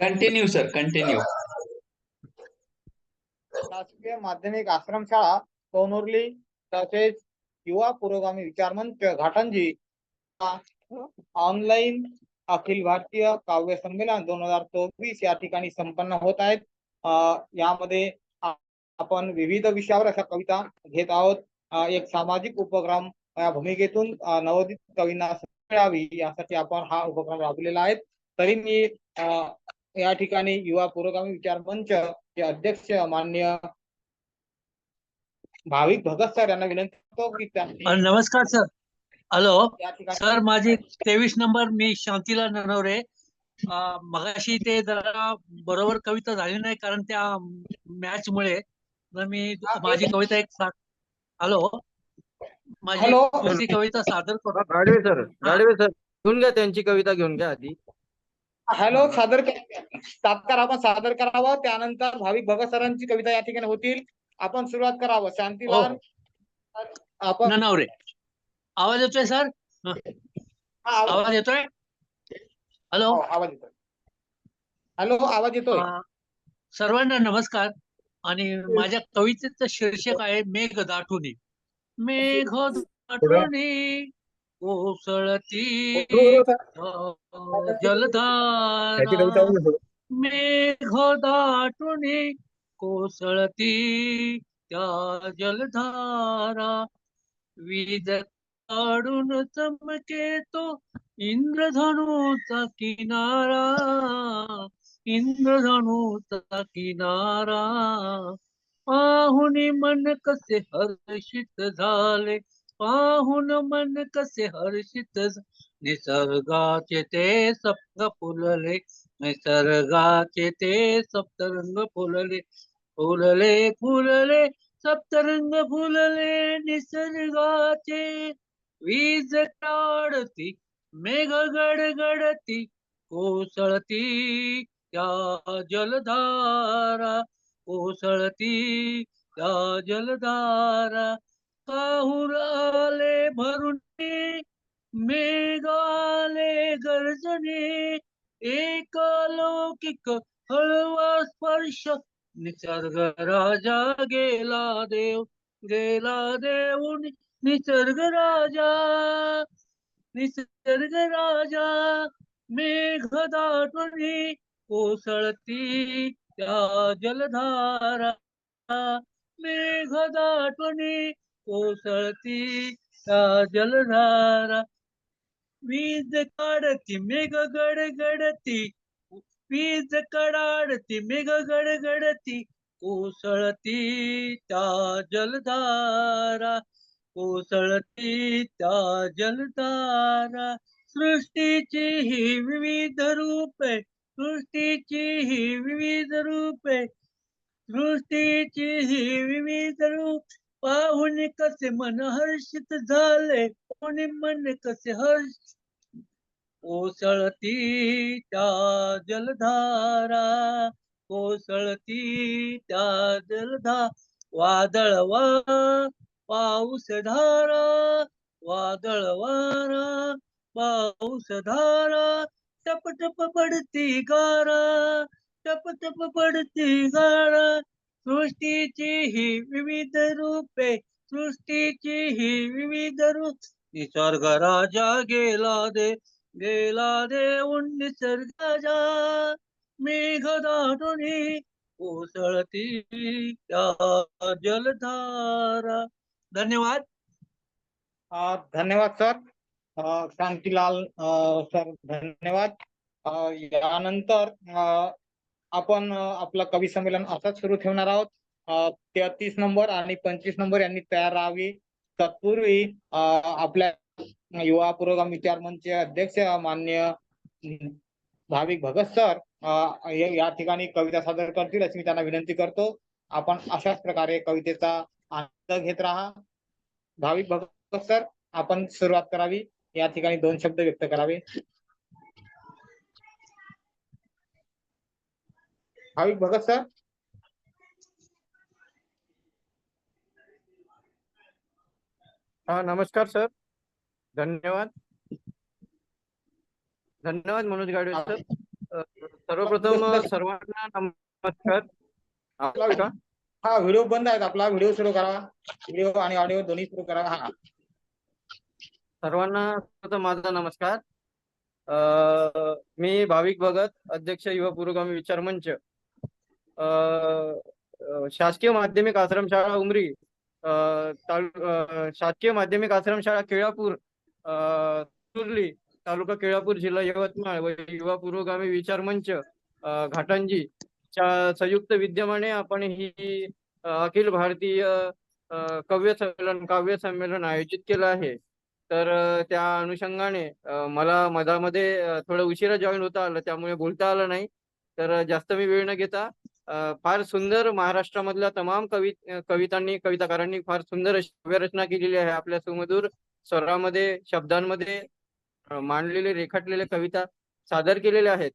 Continue sir continue शासकीय माध्यमिक आश्रमशाळा सोनुर्ली तसेच युवा पुरोगामी विचार मंच घाटंजी ऑनलाईन अखिल भारतीय काव्य संमेलन दोन हजार चोवीस या ठिकाणी संपन्न होत आहेत. यामध्ये आपण विविध विषयावर अशा कविता घेत आहोत. एक सामाजिक उपक्रम या भूमिकेतून नवोदित कवींना मिळावी यासाठी आपण हा उपक्रम राबवलेला आहे. तरी मी या ठिकाणी युवा पुरोगामी विचार मंच चे अध्यक्ष मान्य भाविक भगत सर यांना विनंती करतो की त्यांनी नमस्कार सर हॅलो या ठिकाणी सर माझी तेवीस नंबर मी शांतीलाल ननवरे. मगाशी ते जरा बरोबर कविता झाली नाही कारण त्या मॅच मुळे. मी माझी कविता एक सा- हॅलो माझी. दुसरी कविता सादर करतो गाडवे सर गाडवे सर घेऊन घ्या त्यांची कविता घेऊन घ्या आधी. हॅलो सादर कर- तात्काळ आपण सादर करावं. त्यानंतर भाविक भगत सरांची कविता या ठिकाणी होतील. आपण सुरुवात करावं. शांतीलाल आपण ननवरे आवाज येतोय सर? हा, आवाज येतोय? हॅलो? हो, आवाज येतोय. हॅलो आवाज येतोय? सर्वांना नमस्कार. आणि माझ्या कवितेचं शीर्षक आहे मेघ दाटुनी मेघ दाटुनी कोसळती जलधारा मेघ दाटुनी कोसळती त्या जलधारा. वीज काढून चमके तो इंद्रधनुचा किनारा. इंद्रधनुचा किनारा. पाहुनी मन कसे हर्षित झाले. पाहून मन कसे हर्षित निसर्गाचे ते सप्त फुलले निसर्गाचे ते सप्तरंग फुलले फुलले फुलले सप्तरंग फुलले निसर्गाचे वीज काढती मेघ गडगडती कोसळती त्या जलधारा कोसळती त्या जलधारा काहुराले आले भरून मेघाले गर्जने. एक लौकिक हळवा स्पर्श निसर्ग राजा गेला देव गेला देऊन निसर्ग राजा. निसर्ग राजा मेघ दाटुनी कोसळती त्या जलधारा. मेघ दाटुनी कोसळती त्या जलधारा. वीज काढती मेघ गडगडती. वीज कडाडती मेघ गडगडती. कोसळती त्या जलधारा. कोसळती त्या जलधारा. सृष्टीची ही विविध रूपे सृष्टीची ही विविध रूपे. सृष्टीची ही विविध रूप पाहुणे कसे मन हर्षित झाले कोणी मन कसे हर्ष कोसळती त्या जलधारा कोसळती त्या जलधा वादळ वा पाऊस धारा वादळ वारा पाऊस धारा टप टप पडती गारा टप टप पडती गारा सृष्टीची ही विविध रूपे सृष्टीची ही विविध रूप. निसर्ग राजा गेला दे गेला देऊन निसर्गाजा मेघ दाटुनी कोसळती त्या जलधारा. धन्यवाद. धन्यवाद सर. क्रांतीलाल अं, सर धन्यवाद. यानंतर अं, आपण आपलं कवी संमेलन असंच सुरू ठेवणार आहोत. तेहतीस नंबर आणि पंचवीस नंबर यांनी तयार राहावी. तत्पूर्वी आपल्या युवा पुरोगामी विचार मंचचे अध्यक्ष मान्य भाविक भगत सर या या ठिकाणी कविता सादर करतील अशी मी त्यांना विनंती करतो. आपण अशाच प्रकारे कवितेचा आनंद घेत राहा. भाविक भगत सर आपण सुरुवात करावी. या ठिकाणी दोन शब्द व्यक्त करावे. भाविक भगत सर? हा नमस्कार सर. धन्यवाद. धन्यवाद मनोज गाडवे सर. सर्वप्रथम सर्वांना नमस्कार? हा व्हिडिओ बंद आहे आपला व्हिडिओ सुरू करा. व्हिडिओ आणि ऑडिओ दोन्ही सुरू करा. हा. सर्वांना प्रथम माझा नमस्कार. मी भाविक भगत अध्यक्ष युवा पुरोगामी विचार मंच. शासकीय माध्यमिक आश्रमशाळा उमरी अ, शासकीय माध्यमिक आश्रमशाळा केळापूर अ, तालुका केळापूर जिल्हा यवतमाळ व युवा पुरोगामी विचार मंच घाटांजी घाटंजी च्या संयुक्त विद्यमाने आपण ही अखिल भारतीय कव्य संमेलन काव्य संमेलन आयोजित केलं आहे. तर त्या अनुषंगाने मला मधामध्ये थोडं उशिरा जॉईन होता आलं त्यामुळे बोलता आलं नाही. तर जास्त मी वेळ न घेता फार सुंदर महाराष्ट्रामधल्या तमाम कवि कवितांनी कविताकारांनी फार सुंदर रचना केलेली आहे. आपल्या सुमधुर स्वरामध्ये शब्दांमध्ये मांडलेले रेखाटलेले कविता सादर केलेल्या आहेत.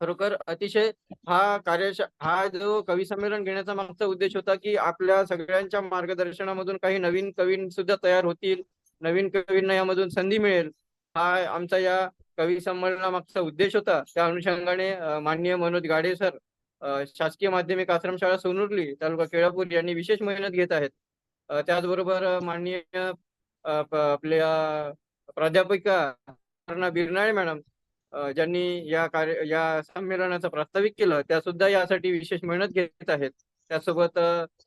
खरोखर अतिशय हा कार्यशा हा जो कवी संमेलन घेण्याचा मागचा उद्देश होता की आपल्या सगळ्यांच्या मार्गदर्शनामधून काही नवीन कवी सुद्धा तयार होतील नवीन कवींना यामधून संधी मिळेल हा आमचा या कवी संमेलनामागचा उद्देश होता. त्या अनुषंगाने माननीय मनोज गाडे सर शासकीय माध्यमिक आश्रमशाळा सोनुर्ली तालुका केळापूर यांनी विशेष मेहनत घेत आहेत. त्याचबरोबर माननीय आपल्या प्राध्यापिका बिरनाळे मॅडम ज्यांनी या कार्य या संमेलनाचं प्रास्ताविक केलं त्या सुद्धा यासाठी विशेष मेहनत घेत आहेत. त्यासोबत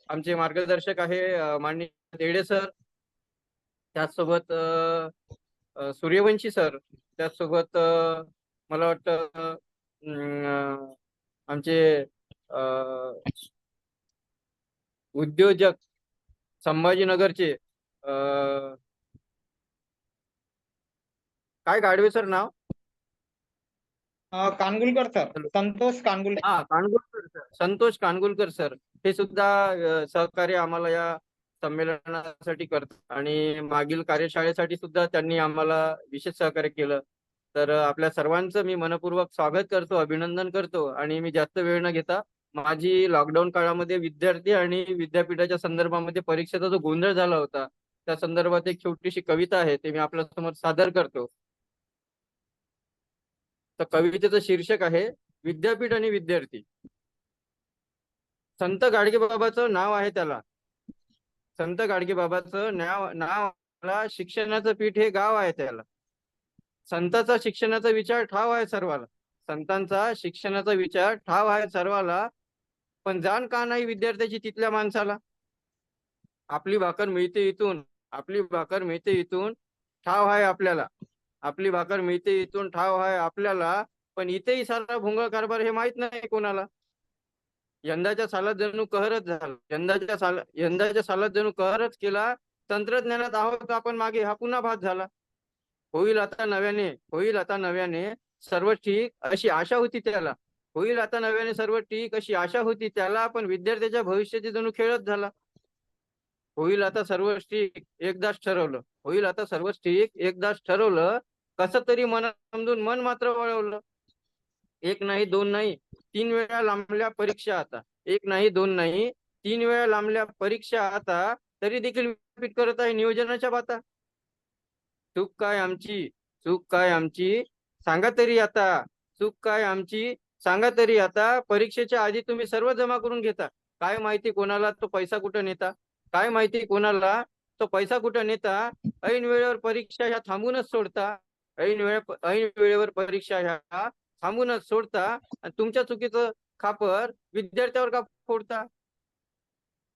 आमचे मार्गदर्शक आहे माननीय देडे सर. त्याचसोबत सूर्यवंशी सर. त्याचसोबत मला वाटतं आमचे उद्योजक संभाजीनगरचे काय गाडवे सर नाव? कानगुलकर सर. संतोष कानगुलकर. हा कानगुलकर सर. संतोष कानगुलकर सर. हे सुद्धा सहकार्य आम्हाला या संमेलनासाठी करतात. आणि मागील कार्यशाळेसाठी सुद्धा त्यांनी आम्हाला विशेष सहकार्य केलं. तर आपल्या सर्वांचं मी मनपूर्वक स्वागत करतो अभिनंदन करतो आणि मी जास्त वेळ न घेता माझी लॉकडाऊन काळामध्ये विद्यार्थी आणि विद्यापीठाच्या संदर्भामध्ये परीक्षेचा जो गोंधळ झाला होता त्या संदर्भात एक छोटीशी कविता आहे ते मी आपल्यासमोर सादर करतो. तर कवितेचं शीर्षक आहे विद्यापीठ आणि विद्यार्थी. संत गाडगेबाबाचं नाव आहे त्याला. संत गाडगेबाबाचं नाव नाव शिक्षणाचं पीठ हे गाव आहे त्याला. संतांचा शिक्षणाचा विचार ठाव आहे सर्वाला. संतांचा शिक्षणाचा विचार ठाव आहे सर्वाला. पण जाण का नाही विद्यार्थ्याची तिथल्या माणसाला? आपली भाकर मिळते इथून. आपली भाकर मिळते इथून ठाव आहे आपल्याला. आपली भाकर मिळते इथून ठाव आहे आपल्याला. पण इथेही सारा भोंगळ कारभार हे माहीत नाही कोणाला. यंदाच्या सालात जणू कहरच झाला. यंदाच्या साला यंदाच्या सालात जणू कहरच केला. तंत्रज्ञानात आहोत आपण मागे? हा पुन्हा भात झाला. होईल आता नव्याने होईल आता नव्याने सर्व ठीक अशी आशा होती त्याला. होईल आता नव्याने सर्व ठीक अशी आशा होती त्याला पण विद्यार्थ्याच्या भविष्याची जणू खेळच झाला. होईल आता सर्व ठीक एकदाच ठरवलं. होईल आता सर्व ठीक एकदाच ठरवलं. कसं तरी मन समजून मन मात्र वळवलं. एक नाही दोन नाही तीन वेळा लांबल्या परीक्षा आता. एक नाही दोन नाही तीन वेळा लांबल्या परीक्षा आता तरी देखील विद्यापीठ करत आहे नियोजनाच्या बाता. चूक काय आमची? चूक काय आमची? सांगा तरी आता. चूक काय आमची? सांगा तरी आता. परीक्षेच्या आधी तुम्ही सर्व जमा करून घेता. काय माहिती कोणाला तो पैसा कुठं नेता? काय माहिती कोणाला तो पैसा कुठं नेता? ऐन वेळेवर परीक्षा ह्या थांबूनच सोडता. ऐन वेळे ऐन वेळेवर परीक्षा ह्या थांबूनच सोडता. आणि तुमच्या चुकीचं खापर विद्यार्थ्यावर का फोडता?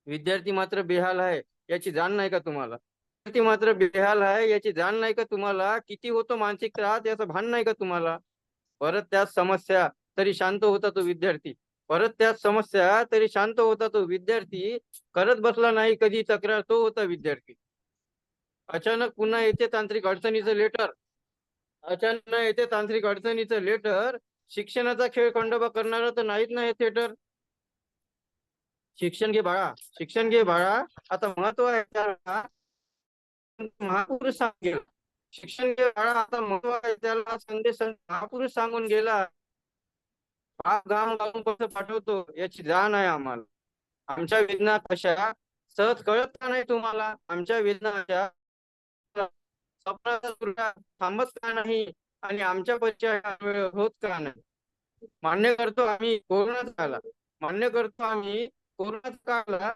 विद्यार्थी मात्र बेहाल आहे. याची जाण नाही का तुम्हाला? विद्यार्थी मात्र बेहाल आहे. याची जाण नाही का तुम्हाला? किती होतो मानसिक त्रास याचं भान नाही का तुम्हाला? परत त्याच समस्या तरी शांत होता तो विद्यार्थी. परत त्याच समस्या तरी शांत होता तो विद्यार्थी. करत बसला नाही कधी तक्रार तो होता विद्यार्थी. अचानक पुन्हा येते तांत्रिक अडचणीचं लेटर अचानक येते तांत्रिक अडचणीचं लेटर शिक्षणाचा खेळ खंडोबा करणारा तर नाहीत ना हे थिएटर शिक्षण घे बाळा शिक्षण घे बाळा. आता महत्त्व आहे महापुरुष सांगेल शिक्षण आता महत्त्वाचा त्याला संदेश महापुरुष सांगून गेला. पाच गाम गाऊन कसं पाठवतो याची जाण आहे आम्हाला. आमच्या वेदना कशा? सहज कळत का नाही तुम्हाला? आमच्या वेदना अशा स्वप्नाचा थांबत का नाही? आणि आमच्या परिचय होत का नाही? मान्य करतो आम्ही कोरोनाच काला मान्य करतो आम्ही कोरोनाच काळाला.